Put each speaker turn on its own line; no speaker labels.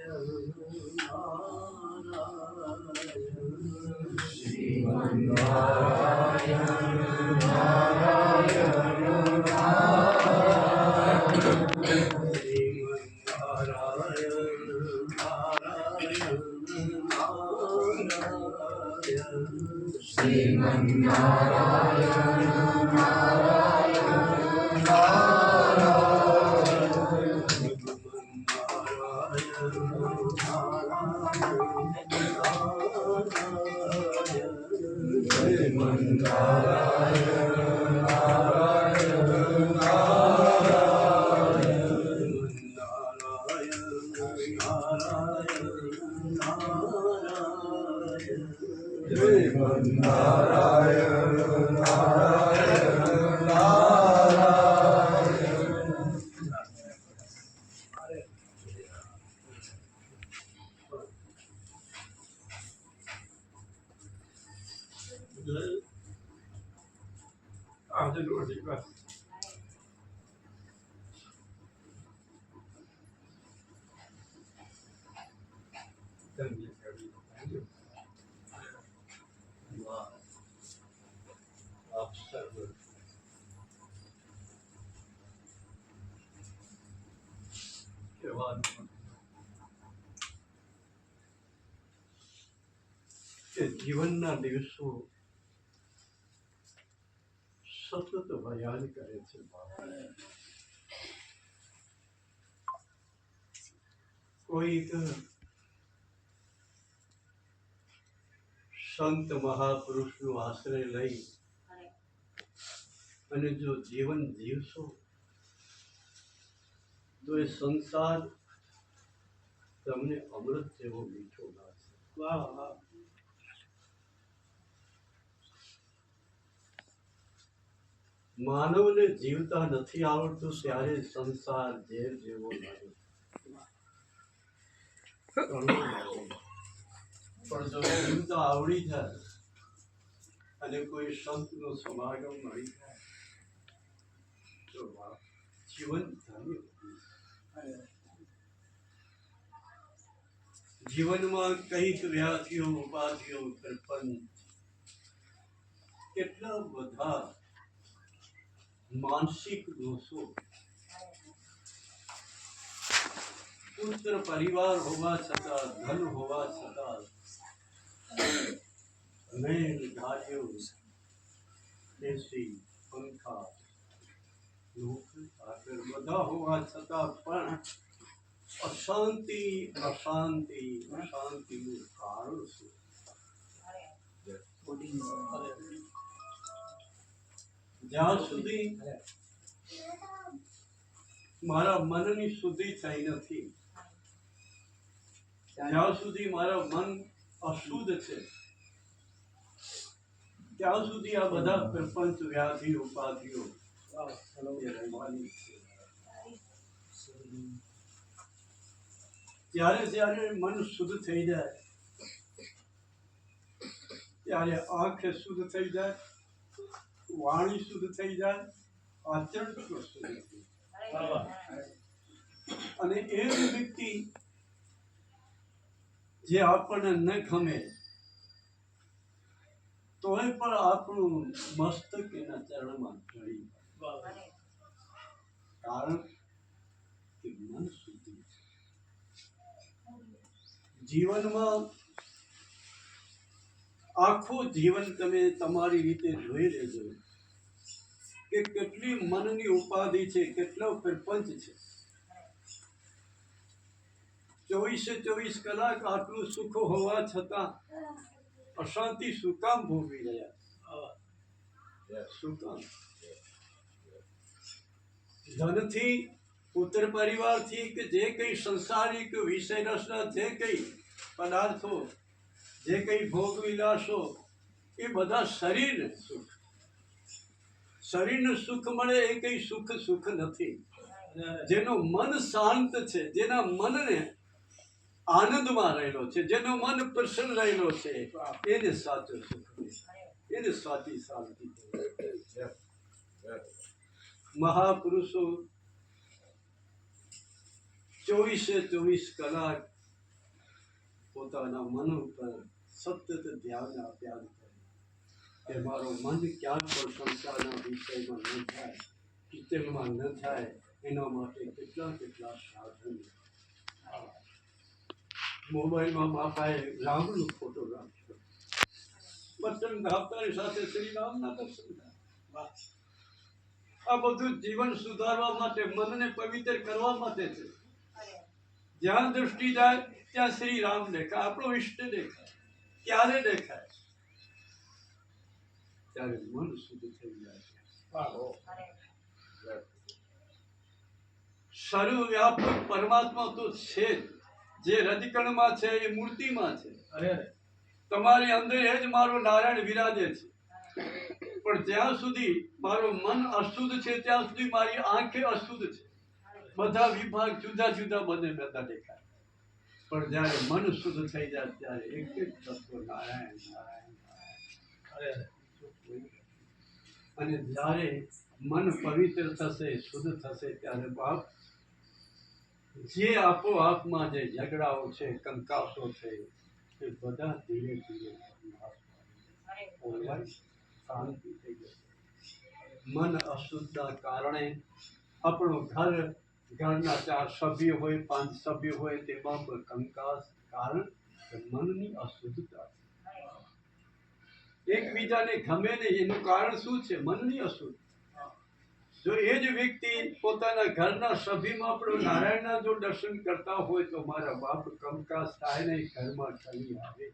Shri Mandara. Good. Ah, didn't order it, but. You are upset with. I'm- સતત ભયાન કરે છે કોઈક સંત મહાપુરુષનો આશ્રય લઈ અને જો જીવન જીવશો તો એ સંસાર તમને અમૃત જેવો મીઠો લાગશે વાહ વાહ માનવને જીવતા નથી આવડતું ત્યારે સંસાર ઝેર જેવો લાગે પણ જો જીવતા આવડી જાય અને કોઈ સંતનો સમાગમ મળી જાય, તો જીવન ધન્ય. જીવનમાં કંઈક વ્યાધિઓ, ઉપાધિઓ પ્રપંચ કેટલા બધા માનસિક દોષો. પુત્ર પરિવાર હોવા છતાં ધન હોવા છતાં મેં ધાર્યો એસી પંખા નોકરી આગળ બધા હોવા છતાં પણ અશાંતિ અશાંતિ અશાંતિનું કારણ શું? જ્યાં સુધી મારા મનની શુદ્ધિ થઈ નથી, જ્યાં સુધી મારા મન અશુદ્ધ છે, ત્યાં સુધી આ બધા પ્રપંચ વ્યાધિ ઉપાધિઓ એ જ્યારે જ્યારે મન શુદ્ધ થઈ જાય, ત્યારે આંખ શુદ્ધ થઈ જાય વાણી શુદ્ધ થઈ જાય, આચરણ સ્વસ્થ અને એ વ્યક્તિ જે આપણને ન ગમે તોય પણ આપણું મસ્તક એના ચરણમાં ચડી કારણ કે મન શુદ્ધ જીવનમાં આખું જીવન તમે તમારી રીતે જોઈ લેજો કે કેટલી મનની ઉપાધિ છે, કેટલો પ્રપંચ છે. ચોવીસે ચોવીસ કલાક આટલું સુખ હોવા છતાં અશાંતિ શું કામ ભોગવી રહ્યા? શું કામ? ધનથી, પુત્ર પરિવારથી કે જે કંઈ સંસારિક વિષય રસના જે કંઈ પદાર્થો જે કંઈ ભોગ વિલાસો, એ બધા શરીરને સુખ. શરીરને સુખ મળે એ કંઈ સુખ સુખ નથી. જેનું મન શાંત છે, જેના મનને આનંદમાં રહેલો છે, જેનો મન પ્રસન્ન રહેલો છે, એને સાચું સુખ એને સાચી શાંતિ મહાપુરુષો, ચોવીસે ચોવીસ કલાક પોતાના મન ઉપર સતત ધ્યાન આપ્યા કરે. કે મારો મન ક્યાંક પણ સંસ્થાના વિષયમાં ન થાય, કિચનમાં ન થાય, એના માટે કેટલા કેટલા સાધન. મોબાઈલમાં બાપાએ રામનો ફોટો રાખ્યો. વચન દાબતાની સાથે શ્રી રામના દર્શન આ બધું જીવન સુધારવા માટે, મનને પવિત્ર કરવા માટે છે. જ્યાં દૃષ્ટિ જાય ત્યાં શ્રી રામ દેખાય. આપણો ઈષ્ટ દેખાય. ક્યારે દેખાય? ત્યારે મન શુદ્ધ થઈ જાય. સર્વવ્યાપક પરમાત્મા તો છે જ રજકણમાં છે એ મૂર્તિમાં છે.
અરે.
તમારી અંદર એ જ મારો નારાયણ વિરાજે છે. પણ જ્યાં સુધી મારું મન અશુદ્ધ છે ત્યાં સુધી મારી આંખે અશુદ્ધ છે. બધા વિભાગ જુદા જુદા બને બધા દેખાય. પણ જ્યારે મન શુદ્ધ થઈ જાય ત્યારે એક એક તત્વ નારાયણ અને જ્યારે મન પવિત્ર થશે, શુદ્ધ થશે, ત્યારે બાપ જે આપોઆપમાં જે ઝઘડાઓ છે, કંકાસો છે, એ બધા ધીરે ધીરે શાંતિ થઈ જશે. મન અશુદ્ધના કારણે આપણું ઘર ઘરના ચાર સભ્ય હોય, પાંચ સભ્ય હોય, તેમાં પણ કંકાસ કારણ મનની અશુદ્ધતા. એકબીજાને ગમે નહીં એનું કારણ શું છે? મનની અશુદ્ધ. જો એ જ વ્યક્તિ પોતાના ઘરના સભ્યમાં આપણો નારાયણના જો દર્શન કરતા હોય તો મારા બાપ કંકાસ થાય નહીં ઘરમાં કલી આવે.